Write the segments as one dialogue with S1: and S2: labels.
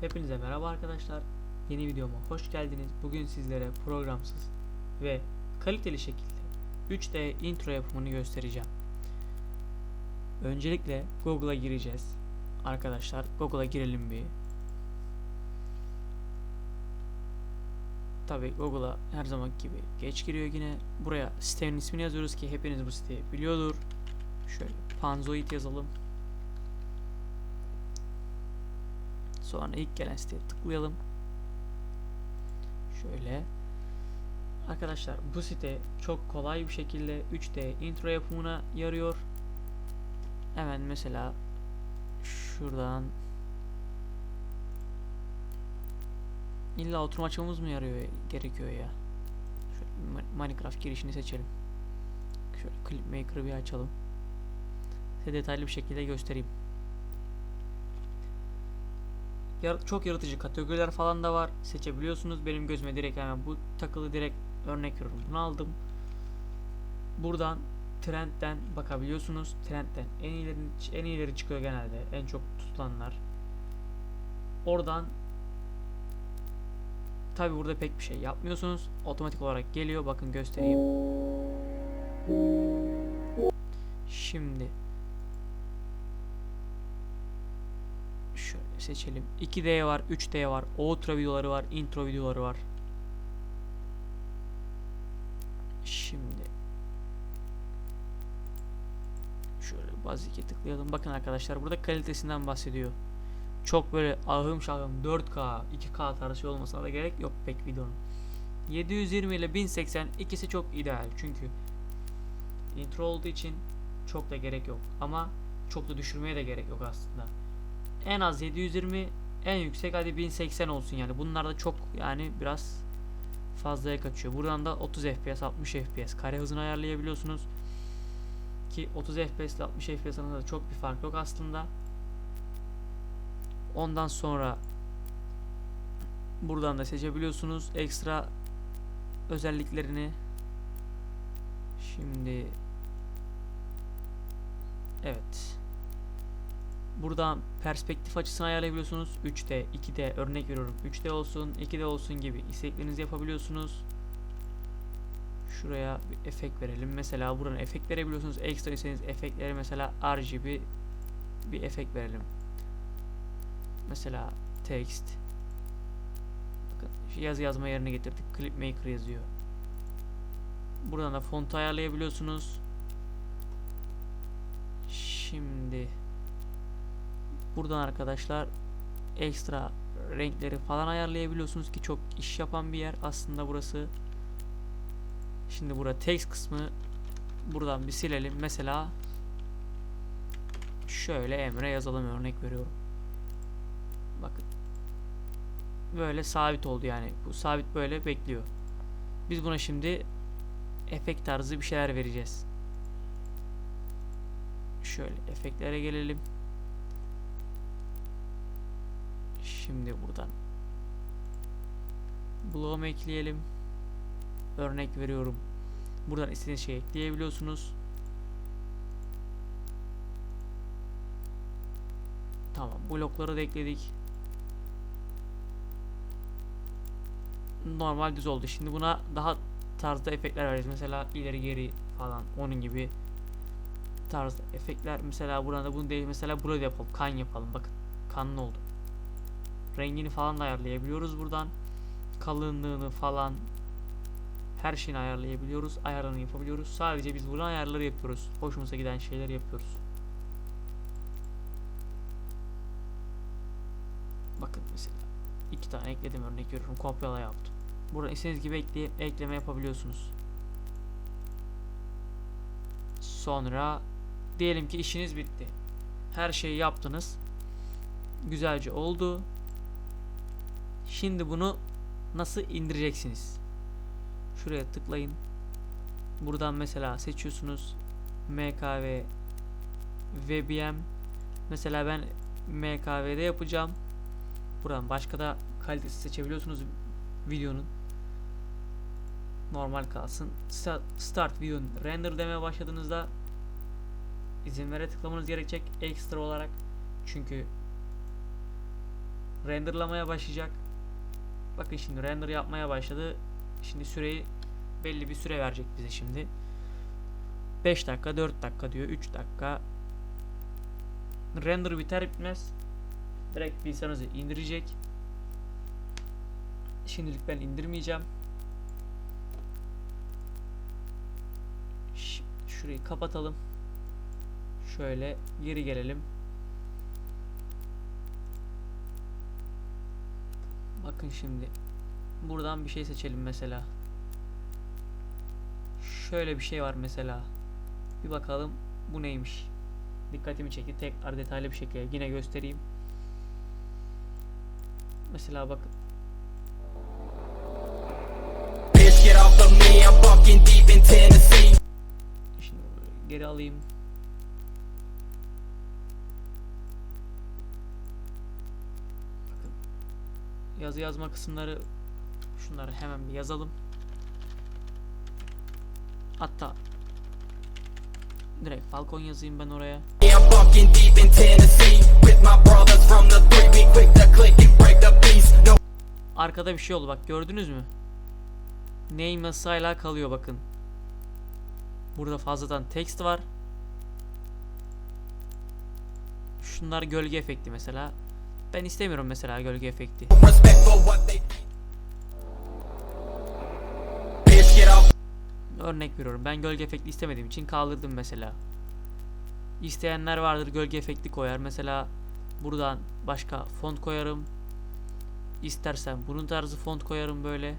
S1: Hepinize merhaba arkadaşlar. Yeni videoma hoş geldiniz. Bugün sizlere programsız ve kaliteli şekilde 3D intro yapımını göstereceğim. Öncelikle Google'a gireceğiz. Arkadaşlar Google'a girelim bir. Tabi Google'a her zaman gibi geç giriyor yine. Buraya sitenin ismini yazıyoruz ki hepiniz bu siteyi biliyordur. Şöyle Panzoid yazalım. Sonra ilk gelen siteye tıklayalım. Şöyle. Arkadaşlar bu site çok kolay bir şekilde 3D intro yapımına yarıyor. Hemen mesela şuradan illa oturum açmamız mı yarıyor gerekiyor ya? Şöyle Minecraft girişini seçelim. Şöyle Clipmaker'ı bir açalım. Size detaylı bir şekilde göstereyim. Çok yaratıcı kategoriler falan da var. Seçebiliyorsunuz. Benim gözüme direkt hemen bu takılı direkt örnek veriyorum. Bunu aldım. Buradan trendten bakabiliyorsunuz. Trendten en iyileri en iyileri çıkıyor genelde. En çok tutulanlar. Oradan Tabi burada pek bir şey yapmıyorsunuz. Otomatik olarak geliyor. Bakın göstereyim. Şimdi seçelim. 2D var, 3D var, outro videoları var, intro videoları var. Şimdi şöyle bazike tıklayalım. Bakın arkadaşlar burada kalitesinden bahsediyor. Çok böyle ahım şahım 4K, 2K tarzı şey olmasına da gerek yok pek videonun. 720 ile 1080 ikisi çok ideal çünkü intro olduğu için çok da gerek yok ama çok da düşürmeye de gerek yok aslında en az 720 en yüksek hadi 1080 olsun yani bunlar da çok yani biraz fazlaya kaçıyor. Buradan da 30 FPS 60 FPS kare hızını ayarlayabiliyorsunuz. Ki 30 FPS ile 60 FPS arasında çok bir fark yok aslında. Ondan sonra buradan da seçebiliyorsunuz ekstra özelliklerini. Şimdi evet. Buradan perspektif açısını ayarlayabiliyorsunuz. 3D, 2D örnek veriyorum. 3D olsun, 2D olsun gibi isteklerinizi yapabiliyorsunuz. Şuraya bir efekt verelim. Mesela buradan efekt verebiliyorsunuz. Ekstra iseniz efektleri mesela RGB bir efekt verelim. Mesela text. Bakın yazı yazma yerine getirdik. Clipmaker yazıyor. Buradan da fontu ayarlayabiliyorsunuz. Şimdi Buradan arkadaşlar ekstra renkleri falan ayarlayabiliyorsunuz ki çok iş yapan bir yer aslında burası. Şimdi burada text kısmı buradan bir silelim. Mesela şöyle Emre yazalım örnek veriyorum. Bakın. Böyle sabit oldu yani. Bu sabit böyle bekliyor. Biz buna şimdi efekt tarzı bir şeyler vereceğiz. Şöyle efektlere gelelim. Şimdi buradan bloğum ekleyelim. Örnek veriyorum. Buradan istediğiniz şeyi ekleyebiliyorsunuz. Tamam. Blokları da ekledik. Normal düz oldu. Şimdi buna daha tarzda efektler vereceğiz. Mesela ileri geri falan onun gibi tarzda efektler. Mesela burada bunu değil. Mesela burada yapalım. Kan yapalım. Bakın. Kanlı oldu. Rengini falan da ayarlayabiliyoruz buradan. Kalınlığını falan her şeyini ayarlayabiliyoruz. Ayarlarını yapabiliyoruz. Sadece biz buradan ayarları yapıyoruz. Hoşumuza giden şeyler yapıyoruz. Bakın mesela iki tane ekledim örnek veriyorum. Kopyala yaptım. Buradan istediğiniz gibi ekleyip ekleme yapabiliyorsunuz. Sonra diyelim ki işiniz bitti. Her şeyi yaptınız. Güzelce oldu. Şimdi bunu nasıl indireceksiniz? Şuraya tıklayın. Buradan mesela seçiyorsunuz MKV VBM. Mesela ben MKV'de yapacağım. Buradan başka da kalitesi seçebiliyorsunuz videonun. Normal kalsın. Start videonun render demeye başladığınızda izin vere tıklamanız gerekecek ekstra olarak. Çünkü renderlamaya başlayacak. Bakın şimdi render yapmaya başladı. Şimdi süreyi belli bir süre verecek bize şimdi. 5 dakika, 4 dakika diyor, 3 dakika. Render biter bitmez direkt bilgisayarınızı indirecek. Şimdilik ben indirmeyeceğim. Şurayı kapatalım. Şöyle geri gelelim. Bakın şimdi. Buradan bir şey seçelim mesela. Şöyle bir şey var mesela. Bir bakalım bu neymiş. Dikkatimi çekti. Tekrar detaylı bir şekilde yine göstereyim. Mesela bakın. Şimdi geri alayım. Yazı yazma kısımları şunları hemen bir yazalım. Hatta direkt Falcon yazayım ben oraya. Arkada bir şey oldu bak gördünüz mü? Name hala kalıyor bakın. Burada fazladan text var. Şunlar gölge efekti mesela. Ben istemiyorum mesela gölge efekti. Örnek veriyorum. Ben gölge efekti istemediğim için kaldırdım mesela. İsteyenler vardır gölge efekti koyar. Mesela buradan başka font koyarım. İstersen bunun tarzı font koyarım böyle.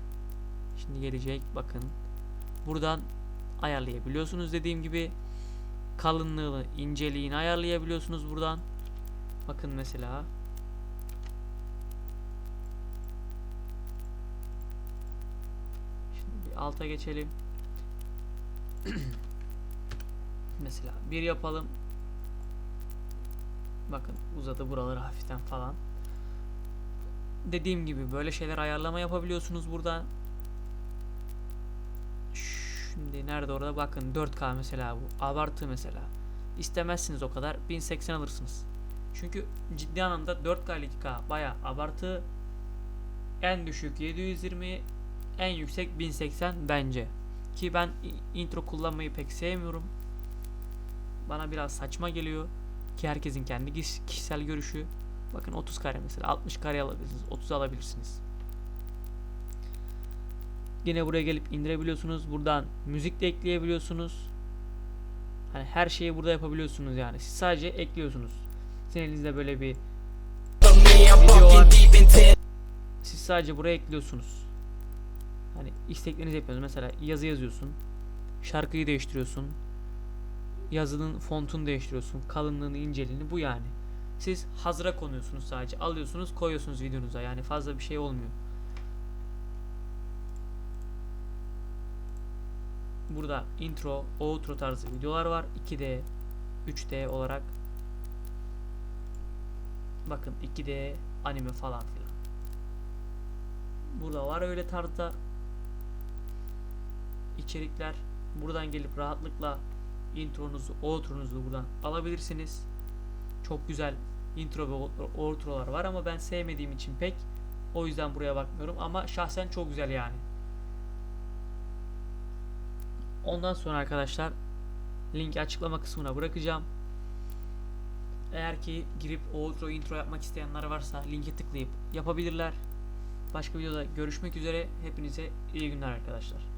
S1: Şimdi gelecek bakın. Buradan ayarlayabiliyorsunuz dediğim gibi. Kalınlığını, inceliğini ayarlayabiliyorsunuz buradan. Bakın mesela. Şimdi bir alta geçelim. Mesela bir yapalım. Bakın uzadı buraları hafiften falan. Dediğim gibi böyle şeyler ayarlama yapabiliyorsunuz buradan. Şimdi nerede orada bakın 4K mesela bu. Abartı mesela. İstemezsiniz o kadar 1080 alırsınız. Çünkü ciddi anlamda 4K ile 2K baya abartı. En düşük 720 en yüksek 1080 bence. Ki ben intro kullanmayı pek sevmiyorum. Bana biraz saçma geliyor. Ki herkesin kendi kişisel görüşü. Bakın 30 kare mesela 60 kare alabilirsiniz. 30 alabilirsiniz. Yine buraya gelip indirebiliyorsunuz. Buradan müzik de ekleyebiliyorsunuz. Hani her şeyi burada yapabiliyorsunuz yani. Siz sadece ekliyorsunuz. Sizin elinizde böyle bir Video var. siz sadece buraya ekliyorsunuz. Hani isteklerinizi yapıyorsunuz. Mesela yazı yazıyorsun. Şarkıyı değiştiriyorsun. Yazının fontunu değiştiriyorsun. Kalınlığını, inceliğini bu yani. Siz hazıra konuyorsunuz sadece. Alıyorsunuz, koyuyorsunuz videonuza. Yani fazla bir şey olmuyor. Burada intro, outro tarzı videolar var. 2D, 3D olarak. Bakın 2D anime falan filan. Burada var öyle tarzda içerikler. Buradan gelip rahatlıkla intronuzu, outronuzu buradan alabilirsiniz. Çok güzel intro ve outro- outrolar var ama ben sevmediğim için pek o yüzden buraya bakmıyorum ama şahsen çok güzel yani. Ondan sonra arkadaşlar linki açıklama kısmına bırakacağım. Eğer ki girip outro intro yapmak isteyenler varsa linke tıklayıp yapabilirler. Başka videoda görüşmek üzere. Hepinize iyi günler arkadaşlar.